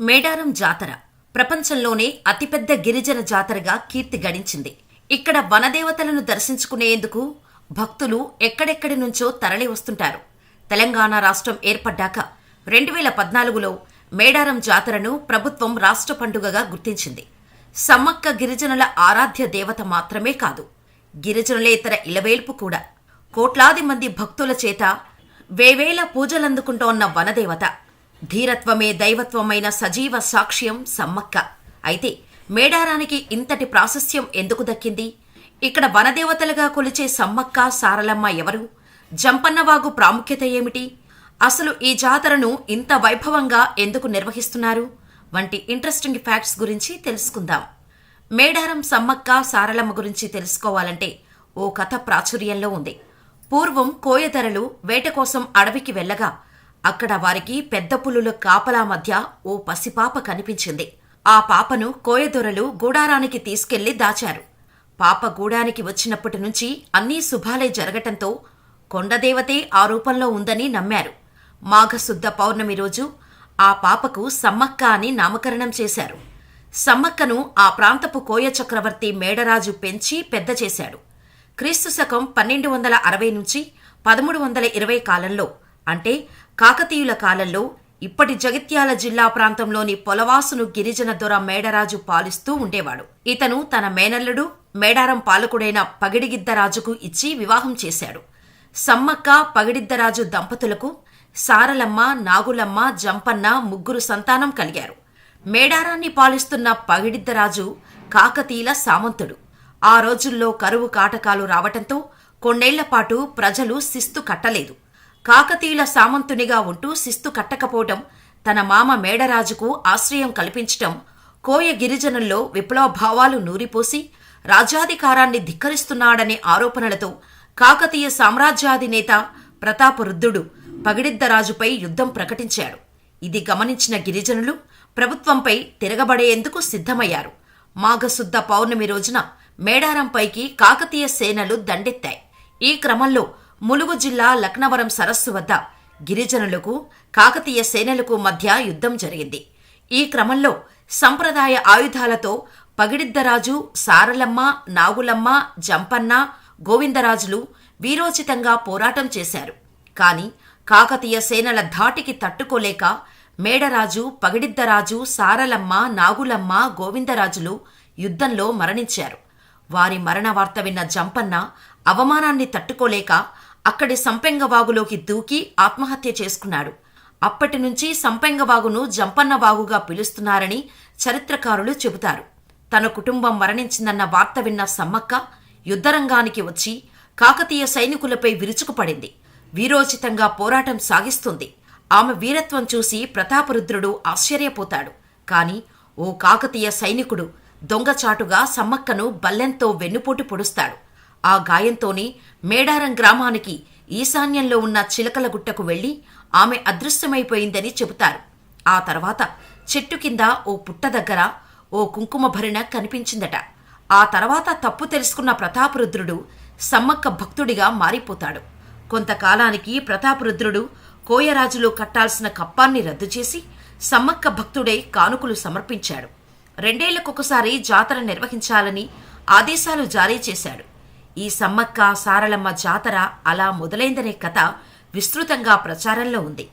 మేడారం జాతర ప్రపంచంలోనే అతిపెద్ద గిరిజన జాతరగా కీర్తి గడించింది. ఇక్కడ వనదేవతలను దర్శించుకునేందుకు భక్తులు ఎక్కడెక్కడి నుంచో తరలి వస్తుంటారు. తెలంగాణ రాష్ట్రం ఏర్పడ్డాక రెండు వేల పద్నాలుగులో మేడారం జాతరను ప్రభుత్వం రాష్ట్ర పండుగగా గుర్తించింది. సమ్మక్క గిరిజనుల ఆరాధ్య దేవత మాత్రమే కాదు గిరిజనులేతర ఇలవేల్పు కూడా. కోట్లాది మంది భక్తుల చేత వేవేల పూజలందుకుంటోన్న వనదేవత ధీరత్వమే దైవత్వమైన సజీవ సాక్ష్యం సమ్మక్క. అయితే మేడారానికి ఇంతటి ప్రాశస్త్యం ఎందుకు దక్కింది? ఇక్కడ వనదేవతలుగా కొలిచే సమ్మక్క సారలమ్మ ఎవరు? జంపన్నవాగు ప్రాముఖ్యత ఏమిటి? అసలు ఈ జాతరను ఇంత వైభవంగా ఎందుకు నిర్వహిస్తున్నారు? వంటి ఇంట్రెస్టింగ్ ఫ్యాక్ట్స్ గురించి తెలుసుకుందాం. మేడారం సమ్మక్క సారలమ్మ గురించి తెలుసుకోవాలంటే ఓ కథ ప్రాచుర్యంలో ఉంది. పూర్వం కోయదరలు వేట కోసం అడవికి వెళ్ళగా అక్కడ వారికి పెద్ద పులుల కాపలా మధ్య ఓ పసిపాప కనిపించింది. ఆ పాపను కోయదొరలు గూడారానికి తీసుకెళ్ళి దాచారు. పాప గూడానికి వచ్చినప్పటి నుంచి అన్నీ శుభాలే జరగటంతో కొండదేవతే ఆ రూపంలో ఉందని నమ్మారు. మాఘశుద్ధ పౌర్ణమి రోజు ఆ పాపకు సమ్మక్క అని నామకరణం చేశారు. సమ్మక్కను ఆ ప్రాంతపు కోయ చక్రవర్తి మేడరాజు పెంచి పెద్ద చేశాడు. క్రీస్తు శకం పన్నెండు వందల అరవై నుంచి పదమూడు వందల ఇరవై కాలంలో అంటే కాకతీయుల కాలంలో ఇప్పటి జగిత్యాల జిల్లా ప్రాంతంలోని పొలవాసును గిరిజన దొర మేడరాజు పాలిస్తూ ఉండేవాడు. ఇతను తన మేనల్లుడు మేడారం పాలకుడైన పగిడిగిద్దరాజుకు ఇచ్చి వివాహం చేశాడు. సమ్మక్క పగిడిద్దరాజు దంపతులకు సారలమ్మ నాగులమ్మ జంపన్న ముగ్గురు సంతానం కలిగారు. మేడారాన్ని పాలిస్తున్న పగిడిద్దరాజు కాకతీయుల సామంతుడు. ఆ రోజుల్లో కరువు కాటకాలు రావటంతో కొన్నేళ్ళపాటు ప్రజలు శిస్తు కట్టలేదు. కాకతీయుల సామంతునిగా ఉంటూ శిస్తు కట్టకపోవటం తన మామ మేడరాజుకు ఆశ్రయం కల్పించటం కోయ గిరిజనుల్లో విప్లవ భావాలు నూరిపోసి రాజ్యాధికారాన్ని ధిక్కరిస్తున్నాడనే ఆరోపణలతో కాకతీయ సామ్రాజ్యాధినేత ప్రతాపరుద్ధుడు పగిడిద్దరాజుపై యుద్ధం ప్రకటించాడు. ఇది గమనించిన గిరిజనులు ప్రభుత్వంపై తిరగబడేందుకు సిద్ధమయ్యారు. మాఘశుద్ధ పౌర్ణమి రోజున మేడారంపైకి కాకతీయ సేనలు దండెత్తాయి. ఈ క్రమంలో ములుగు జిల్లా లక్నవరం సరస్సు వద్ద గిరిజనులకు కాకతీయ సేనలకు మధ్య యుద్ధం జరిగింది. ఈ క్రమంలో సంప్రదాయ ఆయుధాలతో పగిడిద్దరాజు సారలమ్మ నాగులమ్మ జంపన్న గోవిందరాజులు వీరోచితంగా పోరాటం చేశారు. కాని కాకతీయ సేనల ధాటికి తట్టుకోలేక మేడరాజు పగిడిద్దరాజు సారలమ్మ నాగులమ్మ గోవిందరాజులు యుద్ధంలో మరణించారు. వారి మరణ వార్త విన్న జంపన్న అవమానాన్ని తట్టుకోలేక అక్కడి సంపెంగవాగులోకి దూకి ఆత్మహత్య చేసుకున్నాడు. అప్పటి నుంచి సంపెంగవాగును జంపన్నవాగుగా పిలుస్తున్నారని చరిత్రకారులు చెబుతారు. తన కుటుంబం మరణించిందన్న వార్త విన్న సమ్మక్క యుద్ధరంగానికి వచ్చి కాకతీయ సైనికులపై విరుచుకుపడింది. వీరోచితంగా పోరాటం సాగిస్తుంది. ఆమె వీరత్వం చూసి ప్రతాపరుద్రుడు ఆశ్చర్యపోతాడు. కాని ఓ కాకతీయ సైనికుడు దొంగచాటుగా సమ్మక్కను బల్లెంతో వెన్నుపోటు పొడుస్తాడు. ఆ గాయంతోనే మేడారం గ్రామానికి ఈశాన్యంలో ఉన్న చిలకల గుట్టకు వెళ్ళి ఆమె అదృశ్యమైపోయిందని చెబుతారు. ఆ తర్వాత చెట్టు కింద ఓ పుట్ట దగ్గర ఓ కుంకుమభరిణ కనిపించిందట. ఆ తర్వాత తప్పు తెలుసుకున్న ప్రతాపరుద్రుడు సమ్మక్క భక్తుడిగా మారిపోతాడు. కొంతకాలానికి ప్రతాపరుద్రుడు కోయరాజులు కట్టాల్సిన కప్పాన్ని రద్దు చేసి సమ్మక్క భక్తుడై కానుకలు సమర్పించాడు. రెండేళ్ళకొకసారి జాతర నిర్వహించాలని ఆదేశాలు జారీ చేశాడు. ఈ సమ్మక్క సారలమ్మ జాతర అలా మొదలైందనే కథ విస్తృతంగా ప్రచారంలో ఉంది.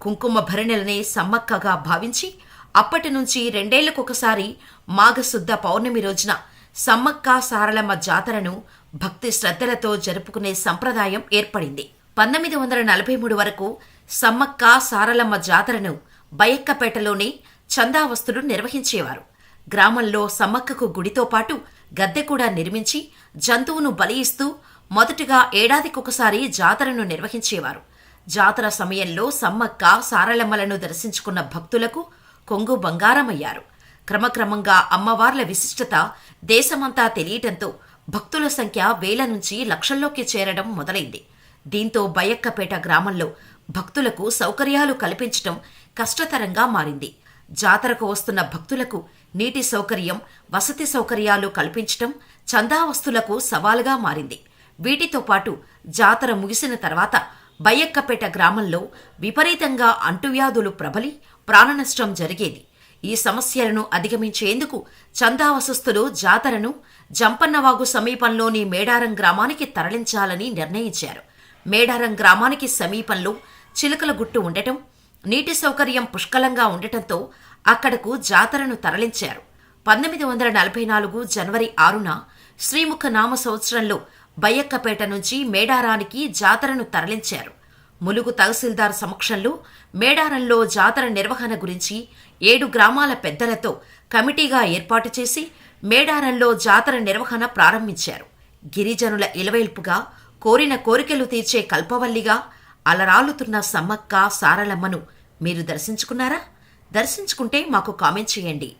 కుంకుమ భరణిలనే సమ్మక్కగా భావించి అప్పటి నుంచి రెండేళ్ళకొకసారి మాఘశుద్ధ పౌర్ణమి రోజున సమ్మక్క సారలమ్మ జాతరను భక్తి శ్రద్ధలతో జరుపుకునే సంప్రదాయం ఏర్పడింది. పంతొమ్మిది వందల నలభై మూడు వరకు సమ్మక్క సారలమ్మ జాతరను బయక్కపేటలోనే చందావస్తులు నిర్వహించేవారు. గ్రామంలో సమ్మక్కకు గుడితో పాటు గద్దె కూడా నిర్మించి జంతువును బలి ఇస్తూ మొదటగా ఏడాదికొకసారి జాతరను నిర్వహించేవారు. జాతర సమయంలో సమ్మక్క సారలమ్మలను దర్శించుకున్న భక్తులకు కొంగు బంగారమయ్యారు. క్రమక్రమంగా అమ్మవార్ల విశిష్టత దేశమంతా తెలియటంతో భక్తుల సంఖ్య వేల నుంచి లక్షల్లోకి చేరడం మొదలైంది. దీంతో బయక్కపేట గ్రామంలో భక్తులకు సౌకర్యాలు కల్పించటం కష్టతరంగా మారింది. జాతరకు వస్తున్న భక్తులకు నీటి సౌకర్యం వసతి సౌకర్యాలు కల్పించటం చందావస్తులకు సవాలుగా మారింది. వీటితో పాటు జాతర ముగిసిన తర్వాత బయ్యక్కపేట గ్రామంలో విపరీతంగా అంటువ్యాధులు ప్రబలి ప్రాణనష్టం జరిగేది. ఈ సమస్యలను అధిగమించేందుకు చందావసస్తులు జాతరను జంపన్నవాగు సమీపంలోని మేడారం గ్రామానికి తరలించాలని నిర్ణయించారు. మేడారం గ్రామానికి సమీపంలో చిలుకల గుట్టు ఉండటం నీటి సౌకర్యం పుష్కలంగా ఉండటంతో అక్కడకు జాతరను తరలించారు. పంతొమ్మిది వందల నలభై నాలుగు జనవరి ఆరున శ్రీముఖ నామ సంవత్సరంలో బయ్యక్కపేట నుంచి మేడారానికి జాతరను తరలించారు. ములుగు తహసీల్దార్ సమక్షంలో మేడారంలో జాతర నిర్వహణ గురించి ఏడు గ్రామాల పెద్దలతో కమిటీగా ఏర్పాటు చేసి మేడారంలో జాతర నిర్వహణ ప్రారంభించారు. గిరిజనుల ఇలవేల్పుగా కోరిన కోరికలు తీర్చే కల్పవల్లిగా అలరాలుతున్న సమ్మక్క సారలమ్మను మీరు దర్శించుకున్నారా? దర్శించుకుంటే మాకు కామెంట్ చేయండి.